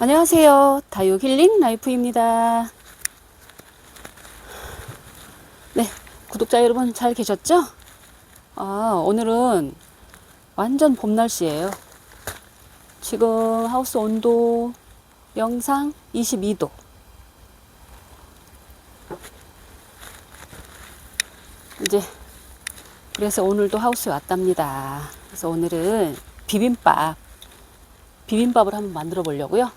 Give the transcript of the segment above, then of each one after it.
안녕하세요. 다육 힐링 라이프입니다. 네, 구독자 여러분 잘 계셨죠? 아, 오늘은 완전 봄 날씨예요. 지금 하우스 온도 영상 22도. 이제 그래서 오늘도 하우스에 왔답니다. 그래서 오늘은 비빔밥 비빔밥을 한번 만들어 보려고요.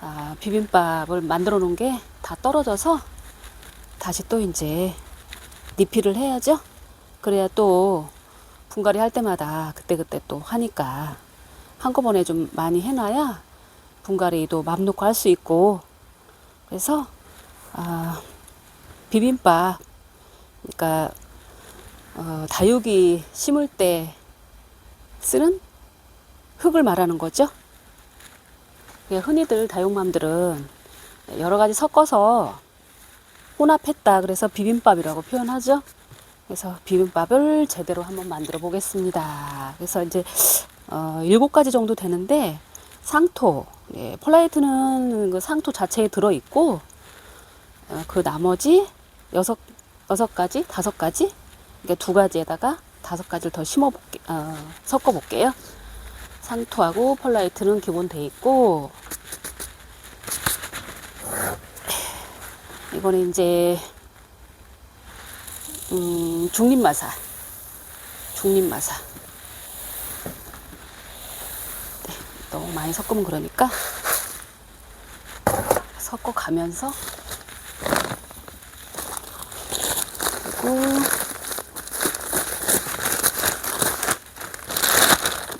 아, 비빔밥을 만들어 놓은 게 다 떨어져서 다시 또 이제 리필을 해야죠. 그래야 또 분갈이 할 때마다 그때그때 또 하니까 한꺼번에 좀 많이 해놔야 분갈이도 맘 놓고 할 수 있고 그래서 아, 비빔밥 그러니까 어, 다육이 심을 때 쓰는 흙을 말하는 거죠. 예, 흔히들 다육맘들은 여러 가지 섞어서 혼합했다. 그래서 비빔밥이라고 표현하죠. 그래서 비빔밥을 제대로 한번 만들어 보겠습니다. 그래서 이제 어, 일곱 가지 정도 되는데 상토, 예, 폴라이트는 그 상토 자체에 들어 있고 어, 그 나머지 여섯 여섯 가지, 다섯 가지, 그러니까 두 가지에다가 다섯 가지를 더 심어 볼게, 어, 섞어 볼게요. 상토하고 펄라이트는 기본 돼 있고 이거는 이제 음, 중립마사. 중립마사. 네, 너무 많이 섞으면 그러니까 섞어 가면서 그리고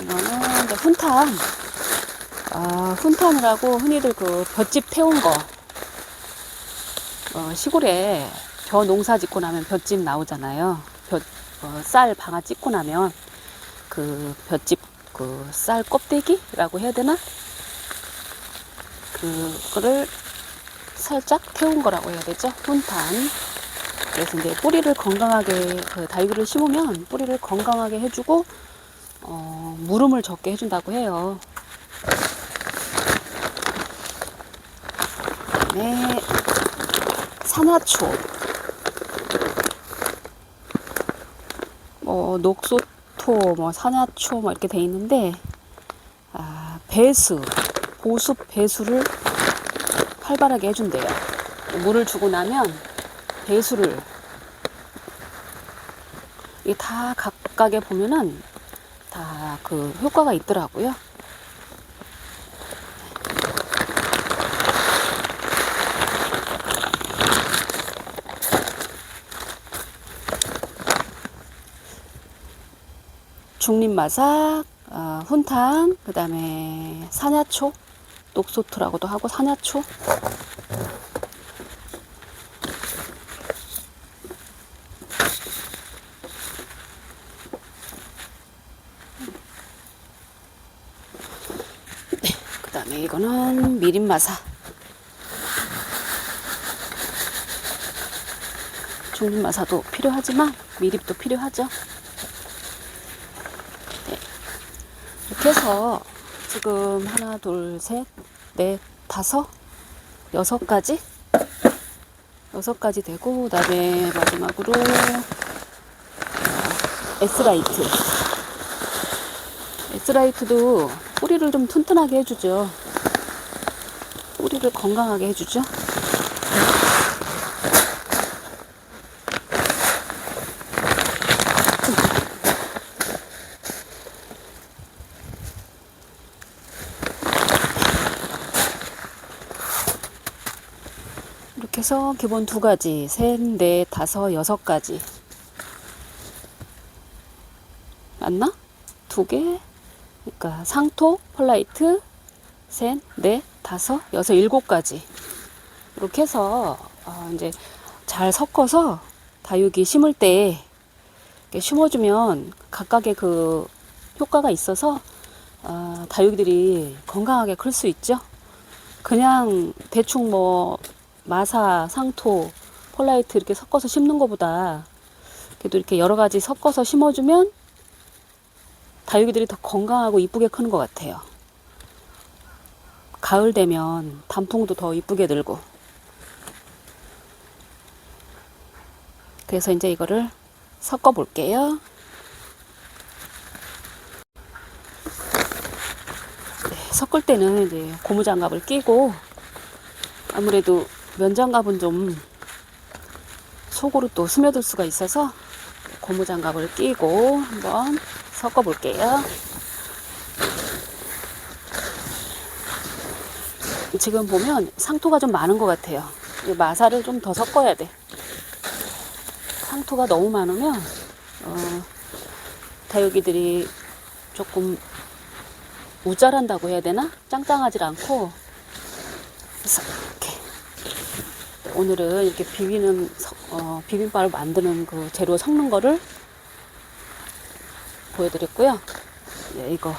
이거는 이제 훈탄. 아, 훈탄을 하고 흔히들 그 볏짚 태운 거. 어, 시골에 벼 농사 짓고 나면 볏짚 나오잖아요. 벼, 어, 쌀 방아 찍고 나면 그 볏짚 그 쌀 껍데기라고 해야 되나? 그거를 살짝 태운 거라고 해야 되죠. 훈탄. 그래서 이제 뿌리를 건강하게 그 다육이를 심으면 뿌리를 건강하게 해주고 어, 물음을 적게 해준다고 해요. 네, 산화초, 뭐 녹소토, 뭐 산화초, 뭐 이렇게 돼 있는데 아, 배수, 보습 배수를 활발하게 해준대요. 물을 주고 나면 배수를 이게 다 각각에 보면은 다 그 효과가 있더라고요. 중립마삭, 어, 훈탕, 그 다음에 산야초, 녹소토라고도 하고 산야초. 다음에 이거는 미림마사. 중립마사도 필요하지만 미립도 필요하죠. 네. 이렇게 해서 지금 하나, 둘, 셋, 넷, 다섯, 여섯 가지? 여섯 가지 되고, 그 다음에 마지막으로 에스라이트. 에스라이트도 뿌리를 좀 튼튼하게 해주죠. 뿌리를 건강하게 해주죠. 이렇게 해서 기본 두 가지, 셋, 넷, 다섯, 여섯 가지. 맞나? 두 개, 그러니까 상토, 펄라이트, 셋, 넷, 다섯, 여섯, 일곱 가지. 이렇게 해서 어, 이제 잘 섞어서 다육이 심을 때 이렇게 심어주면 각각의 그 효과가 있어서 어, 다육이들이 건강하게 클 수 있죠. 그냥 대충 뭐 마사, 상토, 폴라이트 이렇게 섞어서 심는 것보다 그래도 이렇게 여러 가지 섞어서 심어주면 다육이들이 더 건강하고 이쁘게 크는 것 같아요. 가을 되면 단풍도 더 이쁘게 들고. 그래서 이제 이거를 섞어 볼게요. 네, 섞을 때는 이제 고무장갑을 끼고 아무래도 면장갑은 좀 속으로 또 스며들 수가 있어서 고무장갑을 끼고 한번 섞어 볼게요. 지금 보면 상토가 좀 많은 것 같아요. 이 마사를 좀 더 섞어야 돼. 상토가 너무 많으면 어, 다육이들이 조금 우짤한다고 해야 되나? 짱짱하지 않고 이렇게 오늘은 이렇게 비비는 서- 어, 비빔밥을 만드는 그 재료 섞는 거를 보여드렸고요. 네, 이거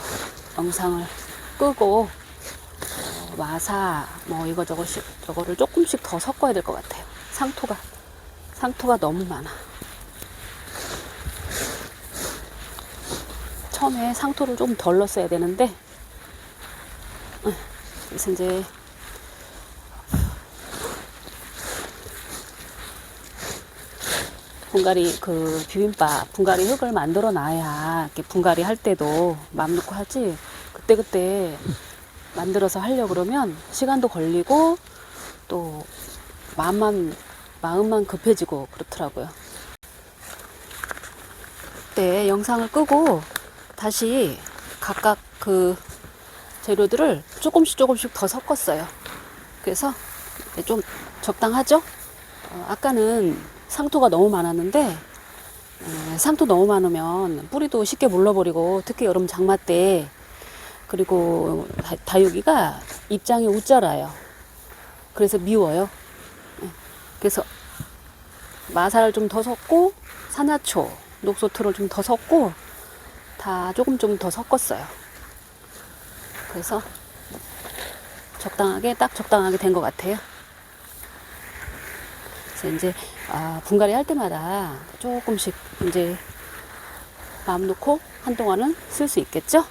영상을 끄고 어, 마사 뭐 이거저거씩 저거를 조금씩 더 섞어야 될 것 같아요. 상토가 상토가 너무 많아. 처음에 상토를 좀 덜 넣었어야 되는데 어, 그래서 이제 분갈이 그 비빔밥 분갈이 흙을 만들어 놔야 이렇게 분갈이 할 때도 마음 놓고 하지 그때 그때 만들어서 하려 그러면 시간도 걸리고 또 마음만 마음만 급해지고 그렇더라고요. 그때 영상을 끄고 다시 각각 그 재료들을 조금씩 조금씩 더 섞었어요. 그래서 좀 적당하죠? 어, 아까는 상토가 너무 많았는데 에, 상토 너무 많으면 뿌리도 쉽게 물러버리고 특히 여름 장마 때 그리고 다, 다육이가 입장이 웃자라요. 그래서 미워요. 예, 그래서 마사를 좀 더 섞고 산화초, 녹소토를 좀 더 섞고 다 조금 좀 더 섞었어요. 그래서 적당하게 딱 적당하게 된 것 같아요. 그래서 이제 아, 분갈이 할 때마다 조금씩 이제 마음 놓고 한동안은 쓸 수 있겠죠?